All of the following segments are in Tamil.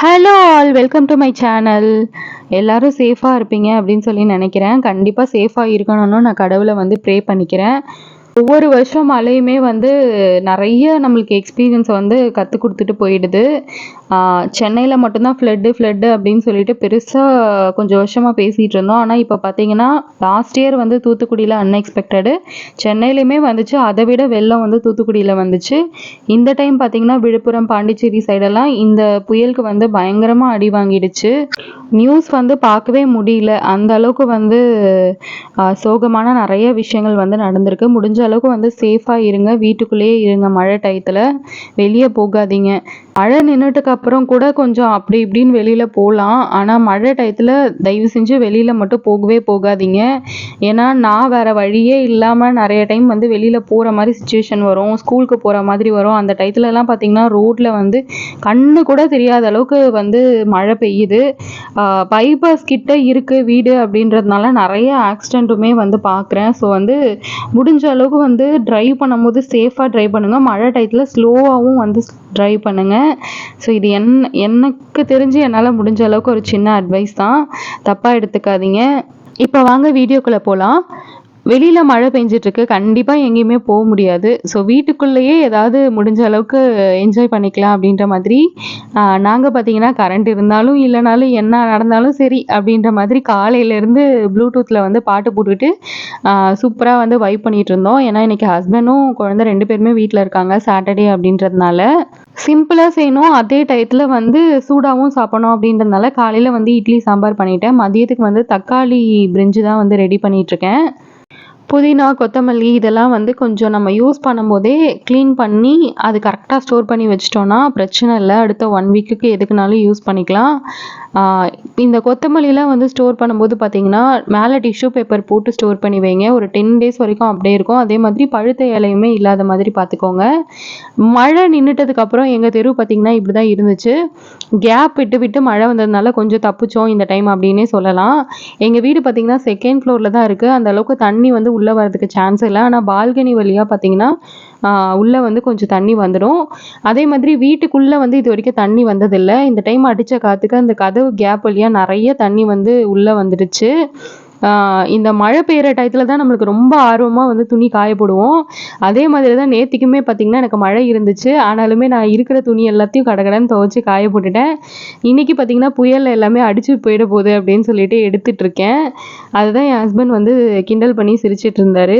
Hello all welcome to my channel எல்லாரும் சேஃபாக இருப்பீங்க அப்படின்னு சொல்லி நினைக்கிறேன். கண்டிப்பாக சேஃபாக இருக்கணும்னு நான் கடவுளை வந்து ப்ரே பண்ணிக்கிறேன். ஒவ்வொரு வருஷம் மழையுமே வந்து நிறைய நம்மளுக்கு எக்ஸ்பீரியன்ஸை வந்து கற்றுக் கொடுத்துட்டு போயிடுது. சென்னையில் மட்டும்தான் ஃப்ளட்டு ஃப்ளட்டு அப்படின்னு சொல்லிட்டு பெருசாக கொஞ்சம் வருஷமாக பேசிகிட்டு இருந்தோம். ஆனால் இப்போ பார்த்தீங்கன்னா லாஸ்ட் இயர் வந்து தூத்துக்குடியில் அன்எக்ஸ்பெக்டடு சென்னையிலையுமே வந்துச்சு. அதை விட வெள்ளம் வந்து தூத்துக்குடியில் வந்துச்சு. இந்த டைம் பார்த்தீங்கன்னா விழுப்புரம் பாண்டிச்சேரி சைடெல்லாம் இந்த புயலுக்கு வந்து பயங்கரமாக அடி வாங்கிடுச்சு. நியூஸ் வந்து பார்க்கவே முடியல. அந்த அளவுக்கு வந்து சோகமான நிறைய விஷயங்கள் வந்து நடந்திருக்கு. முடிஞ்ச அளவுக்கு வந்து சேஃபாக இருங்க. வீட்டுக்குள்ளேயே இருங்க. மழை டயத்தில் வெளியே போகாதீங்க. மழை நின்றுட்டுக்கு அப்புறம் கூட கொஞ்சம் அப்படி இப்படின்னு வெளியில் போகலாம் ஆனால் மழை டயத்தில் தயவு செஞ்சு வெளியில் மட்டும் போகவே போகாதீங்க. ஏன்னா நான் வேறு வழியே இல்லாமல் நிறைய டைம் வந்து வெளியில் போகிற மாதிரி சுச்சுவேஷன் வரும். ஸ்கூலுக்கு போகிற மாதிரி வரும். அந்த டயத்துலலாம் பார்த்திங்கன்னா ரோட்டில் வந்து கண்ணு கூட தெரியாத அளவுக்கு வந்து மழை பெய்யுது. பைபாஸ் கிட்ட இருக்குது வீடு அப்படின்றதுனால நிறைய ஆக்சிடெண்ட்டுமே வந்து பார்க்குறேன் ஸோ வந்து முடிஞ்ச அளவுக்கு வந்து ட்ரைவ் பண்ணும்போது சேஃபாக ட்ரைவ் பண்ணுங்கள் மழை டயத்தில் ஸ்லோவாகவும் வந்து ட்ரைவ் பண்ணுங்கள் ஸோ இது என் எனக்கு தெரிஞ்சு என்னால் முடிஞ்ச அளவுக்கு ஒரு சின்ன அட்வைஸ் தான். தப்பாக எடுத்துக்காதீங்க. இப்போ வாங்க வீடியோக்குள்ளே போகலாம் வெளியில் மழை பெஞ்சிட்ருக்கு. கண்டிப்பாக எங்கேயுமே போக முடியாது. ஸோ வீட்டுக்குள்ளேயே ஏதாவது முடிஞ்ச அளவுக்கு என்ஜாய் பண்ணிக்கலாம் அப்படின்ற மாதிரி நாங்கள் பார்த்தீங்கன்னா கரண்ட் இருந்தாலும் இல்லைனாலும் என்ன நடந்தாலும் சரி அப்படின்ற மாதிரி காலையிலேருந்து ப்ளூடூத்தில் வந்து பாட்டு போட்டுக்கிட்டு சூப்பராக வந்து வைப் பண்ணிகிட்டு இருந்தோம். ஏன்னா இன்றைக்கி ஹஸ்பண்டும் குழந்த ரெண்டு பேருமே வீட்டில் இருக்காங்க சாட்டர்டே அப்படின்றதுனால. சிம்பிளாக செய்யணும். அதே டயத்தில் வந்து சூடாகவும் சாப்பிடணும் அப்படின்றதுனால காலையில் வந்து இட்லி சாம்பார் பண்ணிட்டேன். மதியத்துக்கு வந்து தக்காளி பிரிஞ்சு தான் வந்து ரெடி பண்ணிகிட்ருக்கேன் புதினா கொத்தமல்லி இதெல்லாம் வந்து கொஞ்சம் நம்ம யூஸ் பண்ணும்போதே க்ளீன் பண்ணி அது கரெக்டாக ஸ்டோர் பண்ணி வச்சிட்டோன்னா பிரச்சனை இல்லை. அடுத்த ஒன் வீக்குக்கு எதுக்குனாலும் யூஸ் பண்ணிக்கலாம். இந்த கொத்தமல்லிலாம் வந்து ஸ்டோர் பண்ணும்போது பார்த்தீங்கன்னா மேலே டிஷ்யூ பேப்பர் போட்டு ஸ்டோர் பண்ணி வைங்க. ஒரு டென் டேஸ் வரைக்கும் அப்படியே இருக்கும். அதே மாதிரி பழுத்த இலையுமே இல்லாத மாதிரி பார்த்துக்கோங்க மழை நின்றுட்டதுக்கப்புறம் எங்கள் தெரு பார்த்திங்கன்னா இப்படி தான் இருந்துச்சு. கேப் விட்டு விட்டு மழை வந்ததுனால கொஞ்சம் தப்பிச்சோம் இந்த டைம் அப்படின்னே சொல்லலாம். எங்கள் வீடு பார்த்திங்கன்னா செகண்ட் ஃப்ளோரில் தான் இருக்குது அந்த அளவுக்கு தண்ணி வந்து உள்ளே வரதுக்கு சான்ஸ் இல்லை. ஆனால் பால்கனி வழியாக பார்த்தீங்கன்னா உள்ளே வந்து கொஞ்சம் தண்ணி வந்துடும். அதே மாதிரி வீட்டுக்குள்ளே வந்து இது வரைக்கும் தண்ணி வந்ததில்லை. இந்த டைம் அடித்த காற்றுக்கு அந்த கதவு கேப் வழியாக நிறைய தண்ணி வந்து உள்ளே வந்துடுச்சு. இந்த மழை பெய்கிற டயத்தில் தான் நம்மளுக்கு ரொம்ப ஆர்வமாக வந்து துணி காய போடுவோம் அதே மாதிரி தான் நேற்றுக்குமே பார்த்திங்கன்னா எனக்கு மழை இருந்துச்சு. ஆனாலுமே நான் இருக்கிற துணி எல்லாத்தையும் கடகடன்னு துவைச்சி காய போட்டுட்டேன் இன்றைக்கி பார்த்திங்கன்னா புயலில் எல்லாமே அடிச்சு போயிட போகுது அப்படின்னு சொல்லிட்டு எடுத்துகிட்ருக்கேன் அதுதான் என் ஹஸ்பண்ட் வந்து கிண்டல் பண்ணி சிரிச்சிட்டு இருந்தார்.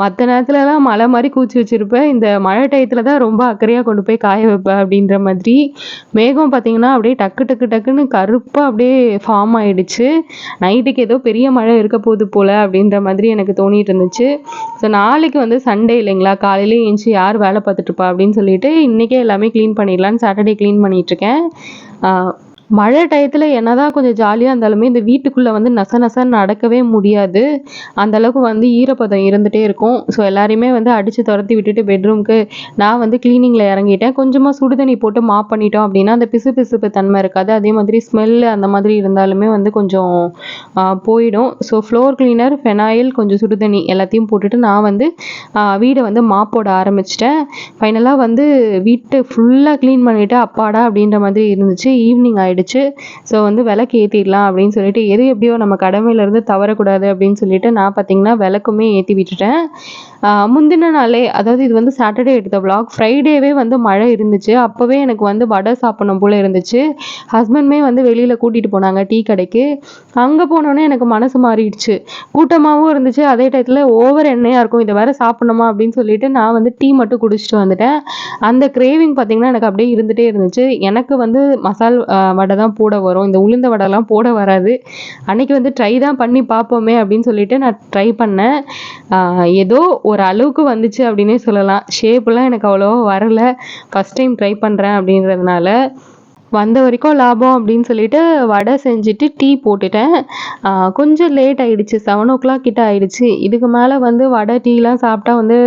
மற்ற நேரத்துலலாம் மழை மாதிரி கூச்சி வச்சுருப்பேன். இந்த மழை டயத்தில் தான் ரொம்ப அக்கறையாக கொண்டு போய் காய வைப்பேன் அப்படின்ற மாதிரி. மேகம் பார்த்திங்கன்னா அப்படியே டக்கு டக்கு டக்குன்னு கருப்பாக அப்படியே ஃபார்ம் ஆகிடுச்சு நைட்டுக்கு ஏதோ பெரிய மழை மழை இருக்க போகுது போல் அப்படின்ற மாதிரி எனக்கு தோணிட்டு இருந்துச்சு. ஸோ நாளைக்கு வந்து சண்டே இல்லைங்களா? காலையிலே எழுந்துச்சி யார் வேலை பார்த்துட்ருப்பா அப்படின்னு சொல்லிட்டு இன்றைக்கே எல்லாமே க்ளீன் பண்ணிடலான்னு சாட்டர்டே க்ளீன் பண்ணிகிட்ருக்கேன் மழை டயத்தில் என்னதான் கொஞ்சம் ஜாலியாக இருந்தாலுமே இந்த வீட்டுக்குள்ளே வந்து நச நசன்னு நடக்கவே முடியாது. அந்தளவுக்கு வந்து ஈரப்பதம் இருந்துகிட்டே இருக்கும். ஸோ எல்லாரையுமே வந்து அடித்து துரத்தி விட்டுட்டு பெட்ரூம்க்கு நான் வந்து க்ளீனிங்கில் இறங்கிட்டேன். கொஞ்சமாக சுடு தண்ணி போட்டு மாப் பண்ணிட்டோம் அப்படின்னா அந்த பிசு பிசுப்பு தன்மை இருக்காது. அதே மாதிரி ஸ்மெல்லு அந்த மாதிரி இருந்தாலுமே வந்து கொஞ்சம் போயிடும். ஸோ ஃப்ளோர் க்ளீனர் ஃபெனாயில் கொஞ்சம் சுடு தண்ணி எல்லாத்தையும் போட்டுட்டு நான் வந்து வீடை வந்து மாப் போட ஆரம்பிச்சிட்டேன். ஃபைனலாக வந்து வீட்டை ஃபுல்லாக க்ளீன் பண்ணிவிட்டு அப்பாடா அப்படின்ற மாதிரி இருந்துச்சு. ஈவினிங் ஆகிடுச்சு ஆயிடுச்சு ஸோ வந்து விளக்கு ஏற்றிடலாம் அப்படின்னு சொல்லிட்டு எது எப்படியோ நம்ம கடமையிலேருந்து தவறக்கூடாது அப்படின்னு சொல்லிட்டு நான் பார்த்தீங்கன்னா விளக்குமே ஏற்றி விட்டுட்டேன். முந்தின நாளே அதாவது இது வந்து சாட்டர்டே எடுத்த விளாக் ஃப்ரைடேவே வந்து மழை இருந்துச்சு. அப்போவே எனக்கு வந்து வடை சாப்பிடணும் போல் இருந்துச்சு. ஹஸ்பண்ட்மே வந்து வெளியில் கூட்டிகிட்டு போனாங்க டீ கடைக்கு. அங்கே போனோன்னே எனக்கு மனசு மாறிடுச்சு. கூட்டமாகவும் இருந்துச்சு. அதே டயத்தில் ஓவர் எண்ணெயாக இருக்கும். இதை வேறு சாப்பிடணுமா அப்படின்னு சொல்லிட்டு நான் வந்து டீ மட்டும் குடிச்சிட்டு வந்துட்டேன். அந்த கிரேவிங் பார்த்திங்கன்னா எனக்கு அப்படியே இருந்துகிட்டே இருந்துச்சு. எனக்கு வந்து மசால் வடை தான் போட வரும். இந்த உளுந்த வடைலாம் போட வராது. அன்றைக்கி வந்து ட்ரை தான் பண்ணி பார்ப்போமே அப்படின்னு சொல்லிட்டு நான் ட்ரை பண்ணேன். ஏதோ ஒரு அளவுக்கு வந்துச்சு அப்படின்னே சொல்லலாம். ஷேப்லாம் எனக்கு அவ்வளோவா வரலை. ஃபஸ்ட் டைம் ட்ரை பண்ணுறேன் அப்படின்றதுனால வந்த வரைக்கும் லாபம் அப்படின்னு சொல்லிட்டு வடை செஞ்சுட்டு டீ போட்டுட்டேன். கொஞ்சம் லேட் ஆகிடுச்சு செவன் ஓ கிளாக் கிட்ட ஆகிடுச்சு இதுக்கு மேலே வந்து வடை டீலாம் சாப்பிட்டா வந்து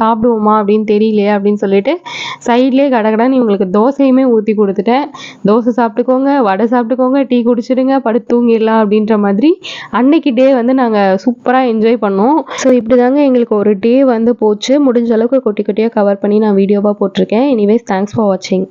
சாப்பிடுவோமா அப்படின்னு தெரியலையே அப்படின்னு சொல்லிட்டு சைட்லேயே கடகடான்னு இவங்களுக்கு தோசையுமே ஊற்றி கொடுத்துட்டேன். தோசை சாப்பிட்டுக்கோங்க வடை சாப்பிட்டுக்கோங்க டீ குடிச்சிடுங்க படுத்து தூங்கிடலாம் அப்படின்ற மாதிரி அன்னைக்கு டே வந்து நாங்கள் சூப்பராக என்ஜாய் பண்ணோம். ஸோ இப்படி தாங்க எங்களுக்கு ஒரு டே வந்து போச்சு. முடிஞ்ச அளவுக்கு கொட்டி கொட்டியாக கவர் பண்ணி நான் வீடியோவாக போட்டிருக்கேன். எனிவேஸ் தேங்க்ஸ் ஃபார் வாட்சிங்